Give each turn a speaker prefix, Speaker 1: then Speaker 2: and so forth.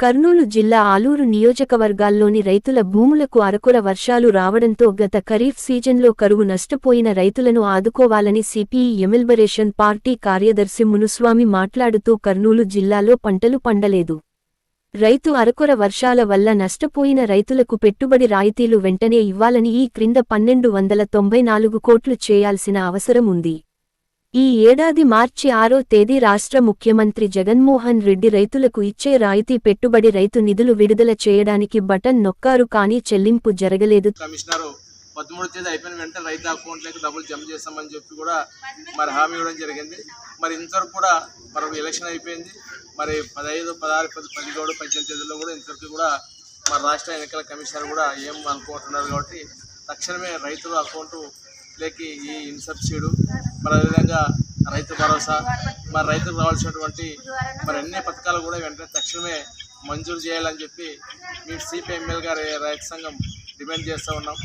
Speaker 1: కర్నూలు జిల్లా ఆలూరు నియోజకవర్గాల్లోని రైతుల భూములకు అరకొర వర్షాలు రావడంతో గత ఖరీఫ్ సీజన్లో కరువు నష్టపోయిన రైతులను ఆదుకోవాలని సిపిఈ ఎమిల్బరేషన్ పార్టీ కార్యదర్శి మునుస్వామి మాట్లాడుతూ కర్నూలు జిల్లాలో పంటలు పండలేదు. రైతు అరకొర వర్షాల వల్ల నష్టపోయిన రైతులకు పెట్టుబడి రాయితీలు వెంటనే ఇవ్వాలని ఈ క్రింద పన్నెండు వందల తొంభై నాలుగు కోట్లు చేయాల్సిన అవసరం ఉంది. ఈ ఏడాది మార్చి ఆరో తేదీ రాష్ట్ర ముఖ్యమంత్రి జగన్మోహన్ రెడ్డి రైతులకు ఇచ్చే రాయితీ పెట్టుబడి రైతు నిధులు విడుదల చేయడానికి బటన్ నొక్కారు కానీ చెల్లింపు జరగలేదు.
Speaker 2: కమిషనర్ పదమూడు తేదీ అయిపోయిన వెంటనే రైతు అకౌంట్లోకి డబ్బులు జమ చేస్తామని చెప్పి కూడా మరి హామీ ఇవ్వడం జరిగింది. మరి ఇంతవరకు కూడా మరొక ఎలక్షన్ అయిపోయింది. మరి పదహైదు పదహారు పది పదిహేడు పద్దెనిమిది తేదీలో కూడా ఇంతవరకు కూడా మన రాష్ట్ర ఎన్నికల కమిషనర్ కూడా ఏం అనుకుంటున్నారు కాబట్టి తక్షణమే రైతుల అకౌంటు లేకి ఈ ఇన్సబ్సిడీ మరి అదేవిధంగా రైతు భరోసా మరి రైతుకు రావాల్సినటువంటి మరి అన్ని పథకాలు కూడా వెంటనే తక్షణమే మంజూరు చేయాలని చెప్పి మేము సిపిఎంఎల్ గారి రైతు సంఘం డిమాండ్ చేస్తూ ఉన్నాం.